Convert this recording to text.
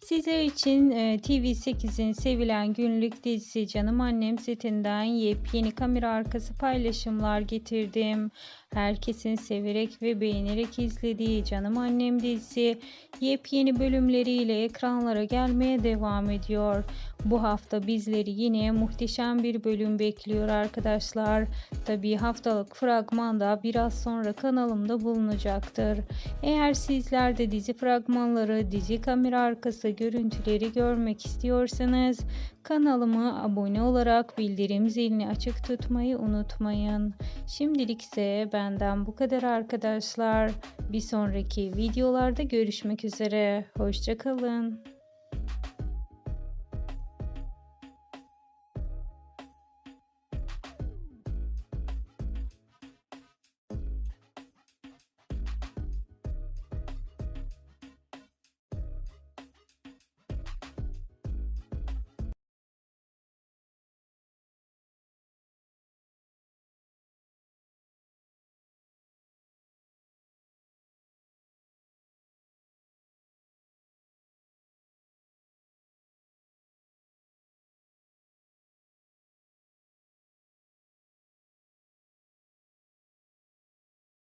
Sizler için e, TV8'in sevilen günlük dizisi Canım Annem setinden yepyeni kamera arkası paylaşımlar getirdim. Herkesin severek ve beğenerek izlediği Canım Annem dizisi yepyeni bölümleriyle ekranlara gelmeye devam ediyor. Bu hafta bizleri yine muhteşem bir bölüm bekliyor arkadaşlar. Tabii haftalık fragmanda biraz sonra kanalımda bulunacaktır. Eğer sizler de dizi fragmanları, dizi kamera arkası görüntüleri görmek istiyorsanız kanalıma abone olarak bildirim zilini açık tutmayı unutmayın. Şimdilik ise benden bu kadar arkadaşlar. Bir sonraki videolarda görüşmek üzere. Hoşçakalın.